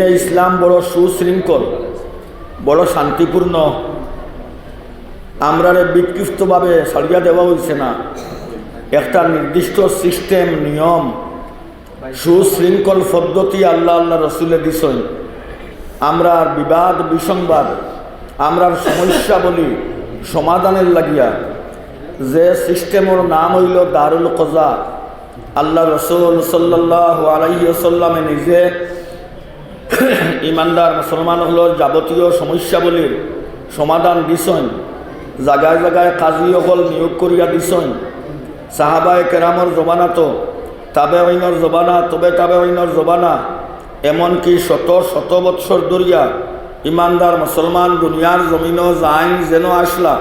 দিন ইসলাম বড় সুশৃঙ্খল, বড় শান্তিপূর্ণ। আমরা বিক্ষিপ্তভাবে সারিয়া দেওয়া হয়েছে না। একটা নির্দিষ্ট সিস্টেম, নিয়ম, সুশৃঙ্খল পদ্ধতি আল্লাহ আল্লাহ রসুলে দিছেন। আমরা বিবাদ, বিসংবাদ আমরার সমস্যা বলি সমাধানের লাগিয়া। যে সিস্টেমের নাম হইল দারুল কজা, আল্লাহ রসুল সাল্লাহ আলাইসাল্লামে নিজে ইমানদার মুসলমান হল যাবতীয় সমস্যাবলীর সমাধান দিছেন। জাগায় জাগায় কাজী অকল নিয়োগ করিয়া দিছেন। সাহাবায় কেরামর জবানাত তাবে অইনর জবানা, তবে তাবে অইনর জবানা, এমনকি শত শত বৎসর দরিয়া ইমানদার মুসলমান দুনিয়ার জমিন জাইন যেন আসলা।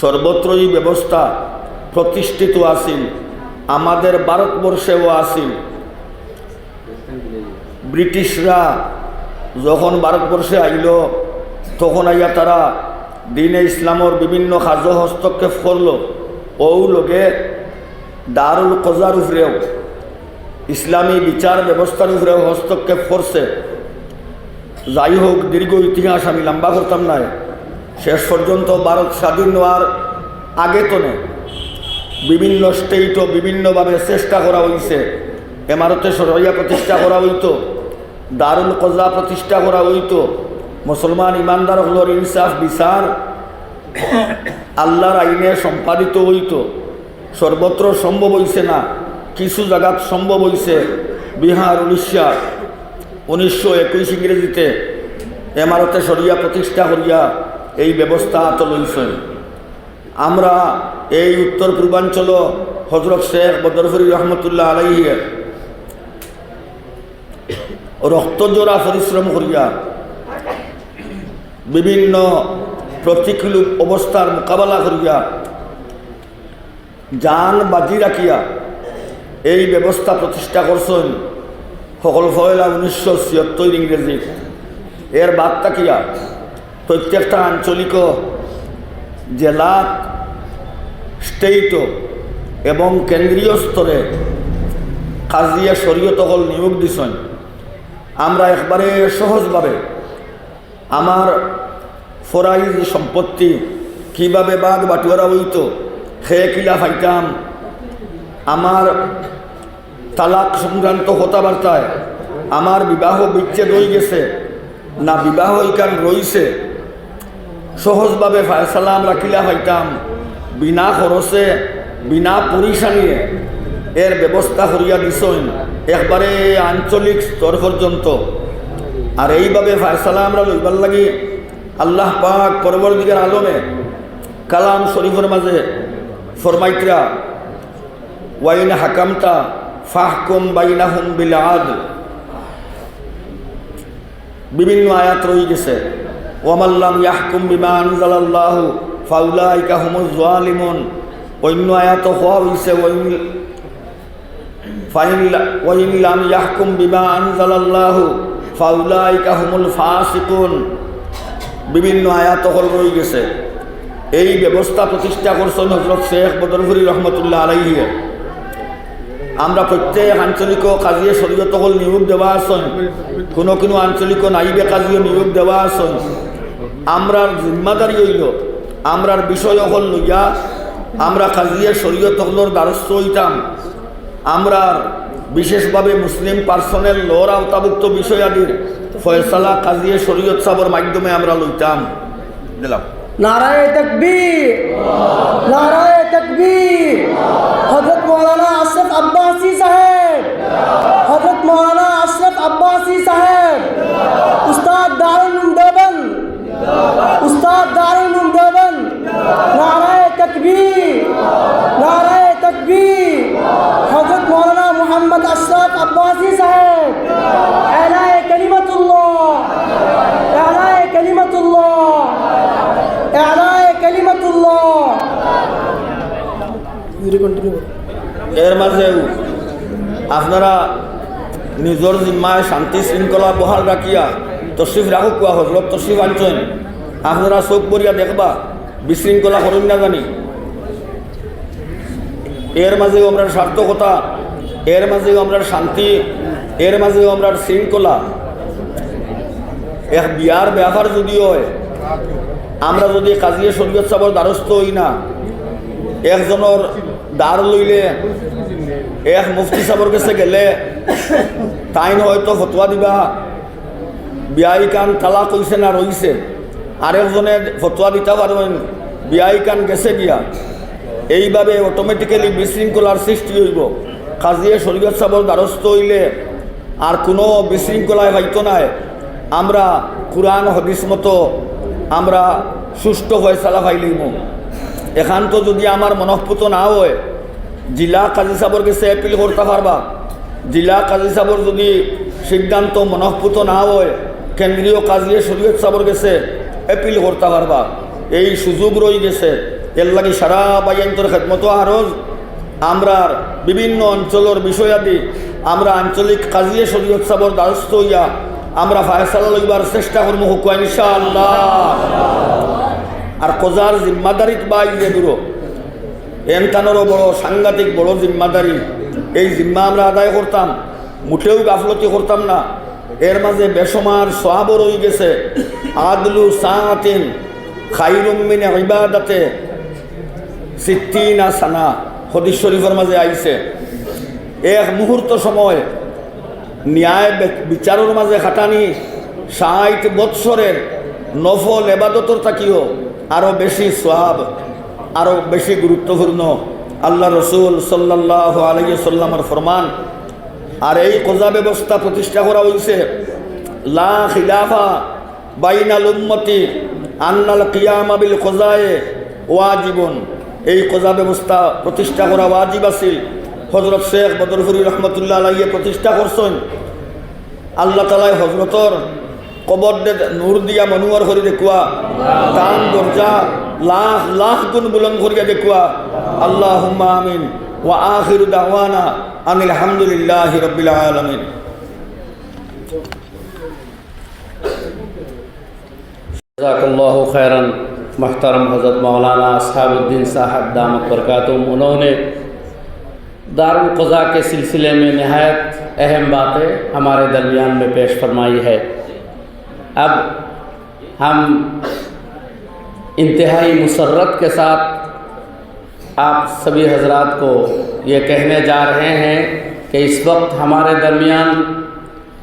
সর্বত্রই ব্যবস্থা প্রতিষ্ঠিত আছিল। আমাদের ভারতবর্ষেও আছিল। ব্রিটিশরা যখন ভারতবর্ষে আইল, তখন আইয়া তারা দিনে ইসলামর বিভিন্ন কার্য হস্তক্ষেপ করল। ও লোকে দারুল কজার উপরেও, ইসলামী বিচার ব্যবস্থার উপরেও হস্তক্ষেপ করছে। যাই হোক, দীর্ঘ ইতিহাস আমি লম্বা করতাম না শেষ পর্যন্ত ভারত স্বাধীন হওয়ার আগে তনে বিভিন্ন স্টেটও বিভিন্নভাবে চেষ্টা করা হয়েছে এমারতে সরইয়া প্রতিষ্ঠা করা হইতো, দারুল কজা প্রতিষ্ঠা করা হইতো, মুসলমান ইমানদার হলোর ইনসাফ, বিচার আল্লাহর আইনে সম্পাদিত হইত। সর্বত্র সম্ভব হইছে না, কিছু জায়গাত সম্ভব হইছে, বিহার, উড়িষ্যা। উনিশশো একুশ ইংরেজিতে এমারতে সরিয়া প্রতিষ্ঠা করিয়া এই ব্যবস্থা হাত লইছেন। আমরা এই উত্তর পূর্বাঞ্চল হজরত শেখ বদরফরি রহমতুল্লাহ আলাইহে রক্তজোড়া পরিশ্রম করিয়া বিভিন্ন প্রতিকূল অবস্থার মোকাবেলা করিয়া যান বাজি রাখিয়া এই ব্যবস্থা প্রতিষ্ঠা করছেন সকল ফয়লা উনিশশো ছিয়ত্তর ইংরেজি এর বাদ তাকিয়া প্রত্যেকটা আঞ্চলিক জেলা স্টেট এবং কেন্দ্রীয় স্তরে কাজিয়া শরীয়ত হল নিয়োগ দিছেন। আমরা একবারে সহজভাবে আমার ফরাইজ সম্পত্তি কীভাবে বাঘ বাটুয়ারা হইতো খেয়ে কিলা ফাইতাম আমার তালাক সংক্রান্ত কথাবার্তায় আমার বিবাহ বিচ্ছেদ হয়ে গেছে, না বিবাহ ইকান রইছে, সহজভাবে ফায়সালা আমরা কিলা পাইতাম, বিনা খরচে, বিনা পরিশানিয়ে এর ব্যবস্থা করিয়া দিছেন। একবারে আঞ্চলিক স্তর পর্যন্ত। আর এইভাবে ফায়সালা আমরা লইবার লাগি আল্লাহ পাক পরবর্তীকার আলমে কালাম শরীফের মাঝে ফরমাইত্রা, ওয়াইন হাকামতা ফাহকুম বাইনাহুম বিল আদল। বিভিন্ন আয়াত রয়ে গেছে। ওয়ামাল্লাম ইয়াহকুম বিমা আনজালাল্লাহু ফাউলাইকা হুমুজ জালিমুন। অন্য আয়াত হওয়া হইছে বিভিন্ন আয়াত হল রয়ে গেছে। এই ব্যবস্থা প্রতিষ্ঠা করছেন হজরত শেখ বদরফুরি রহমতুল্লাহ আলাইহিয়ে আমরা প্রত্যেক আঞ্চলিক কাজিয়ে শরীয়ত হল নিয়োগ দেওয়া আছেন। কোনো কোনো আঞ্চলিক নাইবে কাজিও নিয়োগ দেওয়া আছেন। আমরার জিম্মাদারি হইল, আমরার বিষয় হল লইয়া আমরা কাজিয়ে শরীয়ত হলর দ্বারস্থ হইতাম। আমরা বিশেষভাবে মুসলিম পার্সোনেল লোর আওতাভুক্ত বিষয়াদির ফয়সালা কাজিয়ে শরীয়ত সাবর মাধ্যমে আমরা লইতাম। দিলাম। নারায় তকবীর। নারায় তকবীর। হযরত মৌলানা আশরফ আব্বাসি সাহেব। হযরত মৌলানা আশরফ আব্বাসি সাহেব উস্তাদ দারুল উলুম দেওবন্দ উস্তাদ দারুল উলুম দেওবন্দ নারায় তকবীর নারায় তকবীর হযরত মৌলানা মোহাম্মদ আশরফ আব্বাসি সাহেব এলায়ে কালিমাতুল্লাহ এলায়ে কালিমাতুল্লাহ এলায়ে কালিমাতুল্লাহ এর মাঝেও আপনারা নিজের জিম্মায় শান্তি শৃঙ্খলা বহাল রাখিয়া তশরিফ রাখুক কোয়া হজরত তশরিফ আনছেন। আপনারা চোখ পড়িয়া দেখবা, বিশৃঙ্খলা করুন না জানি। এর মাঝেও আমরা সার্থকতা, এর মাঝেও আমরা শান্তি, এর মাঝেও আমরা শৃঙ্খলা। এক বিয়ার ব্যাপার যদি হয়, আমরা যদি কাজিয়ে শরীয়ত সাবর দ্বারস্থ হই না, একজনের দাঁড় লইলে এক মুফতি সাবর কাছে গেলে, তাইন হয়তো ফতোয়া দিবা। বিয়াই কান তালা কইছে না রইছে আরেকজনে ফতোয়া দিতে পারবেন বিয়াই কান গেছে গিয়া এইভাবে অটোমেটিক্যালি বিশৃঙ্খলার সৃষ্টি হইব। কাজিয়ে শরীয়ত সাবর দ্বারস্থ হইলে আর কোনো বিশৃঙ্খলায় হয়তো নাই। আমরা কোরআন, হদিস মতো আমরা সুষ্ঠু ফয়সালা পাইলিম এখান তো যদি আমার মনঃপুত না হয়, জিলা কাজী সাবর গেছে এপিল করতে পারবা। জিলা কাজী সাবর যদি সিদ্ধান্ত মনঃপুত না হয়, কেন্দ্রীয় কাজী শরীয়ত সাবর গেছে এপিল করতে পারবা। এই সুযোগ রয়ে গেছে। এর লাগি সারা বাইয়ান্তর খেদমতো আরজ। আমরা বিভিন্ন অঞ্চলের বিষয়াদি, আমরা আঞ্চলিক কাজিয়ে শরীয়ত সাবর দ্বারস্থ হইয়া, আমরা ফায়সালা লইবার চেষ্টা করব হুকুয়া ইনশাআল্লাহ। আর কোজার জিম্মাদারিত বাই যে দূর। এনকানোরও বড় সাংঘাতিক বড় জিম্মাদারি। এই জিম্মা আমরা আদায় করতাম। মুঠেও গাফলতি করতাম না। এর মাঝে বেসমার সোহাবর হয়ে গেছে। আদলু সাহাতিন খাইরুমিন ইবাদাতে সিদ্দিনা সানা হদিস শরীফের মাঝে আইছে। এক মুহূর্ত সময় ন্যায় বে- বিচারের মাঝে খাটানি ষাট বৎসরের নফল এবাদতর তাকিও আরও বেশি সোহাব আরও বেশি গুরুত্বপূর্ণ। আল্লাহ রসুল সাল্লাহ আলহিয়া সাল্লামর ফরমান। আর এই কোজা ব্যবস্থা প্রতিষ্ঠা করা হয়েছে, লা খিলাফা বাইনাল উম্মতি আন্নাল কিয়ামা বিল কোজায়ে ওয়াজিবন। এই কোজা ব্যবস্থা প্রতিষ্ঠা করা ওয়াজিব আছিল। হজরত শেখ বদরফুরি রহমতুল্লাহ আলাইয়ে প্রতিষ্ঠা করছেন। আল্লাহ তালাই হজরতর কবর দে নূর দিয়া মনুয়ার করে দেখুয়া টান দরজা লাখ লাখ গুণ বুলন করিয়া দেখুয়া আল্লাহ আমিন ওয়া আখির দাওয়ানা আনিল হামদুলিল্লাহ রবিল আলমিন जजाकल्लाहु खैरन महतरम हज़रत मौलाना असहाबुद्दीन साहब दामत बरकातुम उन्होंने दारुल क़ज़ा के सिलसिले में नहायत अहम बातें हमारे दरमियान में पेश फरमाई है اب ہم انتہائی مسرت کے ساتھ آپ سبھی حضرات کو یہ کہنے جا رہے ہیں کہ اس وقت ہمارے درمیان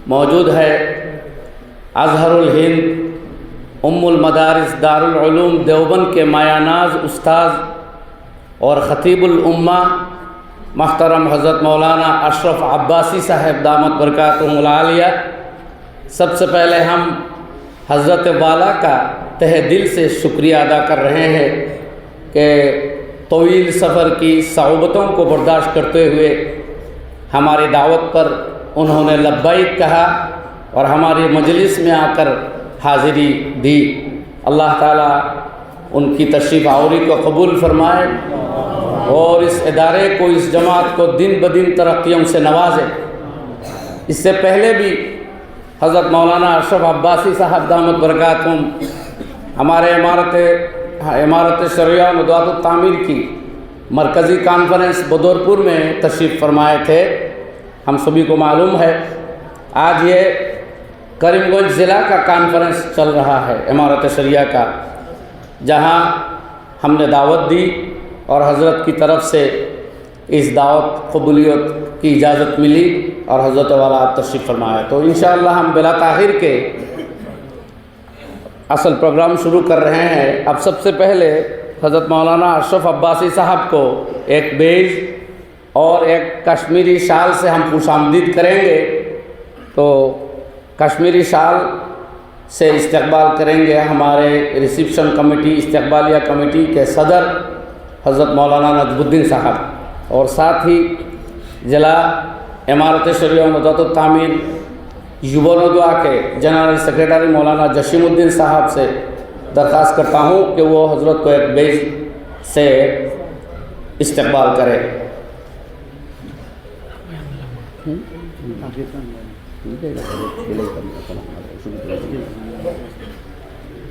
موجود ہے اظہر الہند ام المدارس دارالعلوم دیوبند کے مایاناز استاذ اور خطیب الامہ محترم حضرت مولانا اشرف عباسی صاحب دامت برکاتہم العالیہ۔ سب سے پہلے ہم حضرت والا کا تہ دل سے شکریہ ادا کر رہے ہیں کہ طویل سفر کی صعوبتوں کو برداشت کرتے ہوئے ہماری دعوت پر انہوں نے لبائک کہا اور ہماری مجلس میں آ کر حاضری دی۔ اللہ تعالیٰ ان کی تشریف آوری کو قبول فرمائے اور اس ادارے کو، اس جماعت کو دن بدن ترقیوں سے نوازے۔ اس سے پہلے بھی حضرت مولانا اشرف عباسی صاحب دامت برکاتم ہمارے عمارت عمارت شریعہ مدوات التعمیر کی مرکزی کانفرنس بدورپور میں تشریف فرمائے تھے۔ ہم سبھی کو معلوم ہے، آج یہ کریم گنج ضلع کا کانفرنس چل رہا ہے، عمارت شریعہ کا، جہاں ہم نے دعوت دی اور حضرت کی طرف سے اس دعوت، قبولیت کی اجازت ملی اور حضرت والا آپ تشریف فرمایا۔ تو انشاءاللہ ہم بلا تاخیر کے اصل پروگرام شروع کر رہے ہیں۔ اب سب سے پہلے حضرت مولانا اشرف عباسی صاحب کو ایک بیج اور ایک کشمیری شال سے ہم خوش آمدید کریں گے۔ تو کشمیری شال سے استقبال کریں گے ہمارے ریسیپشن کمیٹی، استقبالیہ کمیٹی کے صدر حضرت مولانا نجب الدین صاحب۔ اور ساتھ ہی জেলা এমারতে শরীয় মদত তামিল युवानुद्वा के जनरल सेक्रेटरी मौलाना जशीमुद्दीन साहब से दरख्वास्त करता हूँ कि वो हज़रत को एक बेज से इस्तबाल करें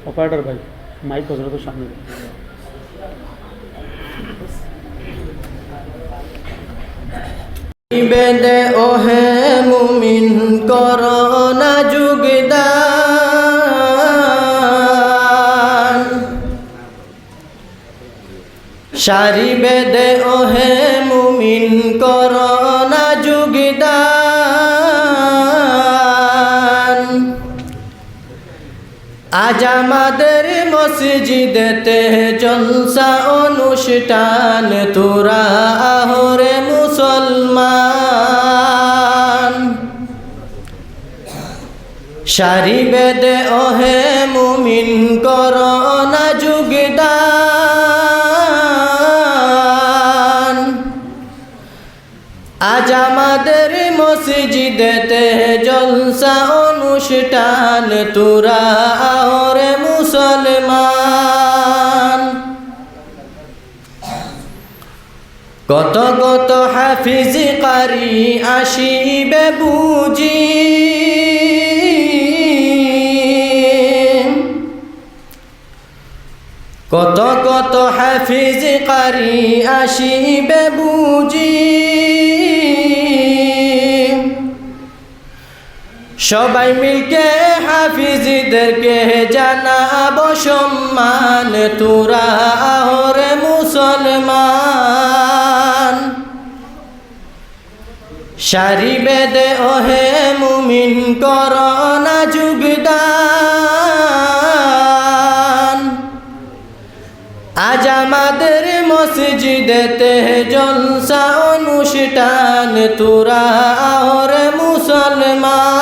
ऑपरेटर भाई माइक हजरत सामने Thank বেদে ওহে মুমিন করোনা যুগদান। সারি বেদে ওহে মুমিন করোনা আজ আমাদের মসজিদেতে জলসা অনুষ্ঠান, তোরা আহরে মুসলমান। সারি বেদে ওহে মুমিন, করোনা যুগদান আজ আমাদের মসজিদেতে জলসা অনুষ্ঠান, তোরা আহরে মুসলমান। কত কত হাফিজ কারি আসিবে বুঝি। কত কত হাফিজ কারি আসিবে বুঝি। সবাই মিলকে হাফিজদেরকে জানাব সম্মান। তোরা আহরে মুসলমান। সারি বেদে ওহে মুমিন করোনা যুগদান। আজ আমাদের মসজিদেতে জলসা অনুষ্ঠান। তোরা আহরে মুসলমান।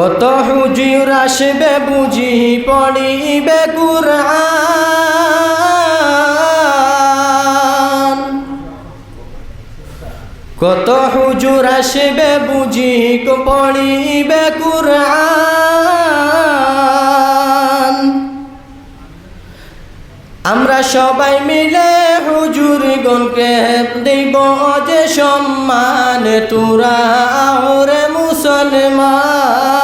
কত হুজুর আসবে বুঝি পড়িবে কুরআন। কত হুজুর আসবে বুঝি পড়িবে কুরআন। আমরা সবাই মিলে হুজুর গণকে দেব যে সম্মান তোরা ওরে মুসলমান।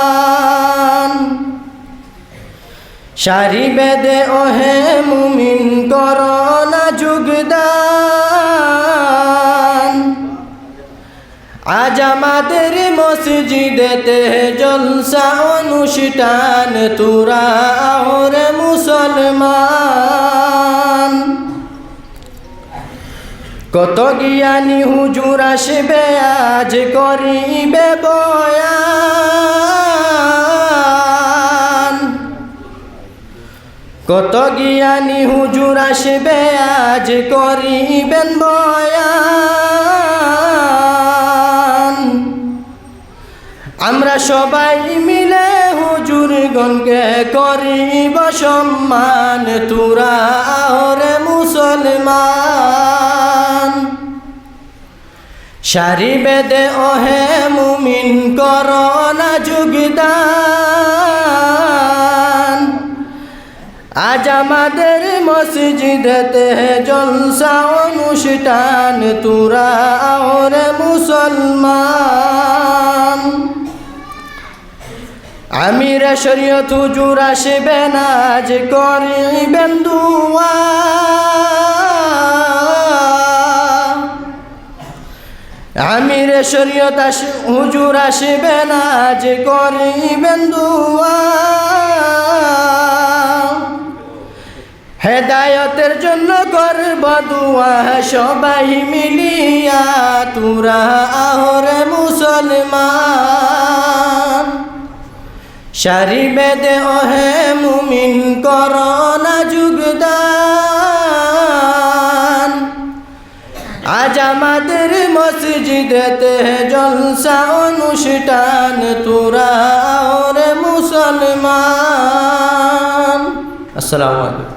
সারি বেদে, ওহে মুমিন, করোনা যুগদান। আজ আমাদের মসজিদেতে জলসা অনুষ্ঠান, তোরা ওরে মুসলমান। কত জ্ঞানী হুজুর আসবে, আজ করিবে বয়ান। কত জ্ঞানী হুজুর আসবে আজ করিবেন বয়ান। আমরা সবাই মিলে হুজুর গণকে করিব সম্মান, তোরা ওরে মুসলমান। সারি বেদে ওহে মুমিন, করোনা যুগদান। আজ আমাদের মসজিদেতে জলসা অনুষ্ঠান, তোরা ওরে মুসলমান। আমির শরীয়ত হুজুর আসবেন আজ করিবেন দুয়া। আমির শরীয়ত হুজুর আসবেন আজ করিবেন দুয়া। হেদায়তের জন্য করব দুয়া, সবাই মিলিয়া তুরা আহরে মুসলমান। সারি বেদে ওহে মুমিন, করোনা যুগদান। আজ আমাদের মসজিদেতে জলসা অনুষ্ঠান, তোরা ওরে মুসলমান। আসসালামু আলাইকুম।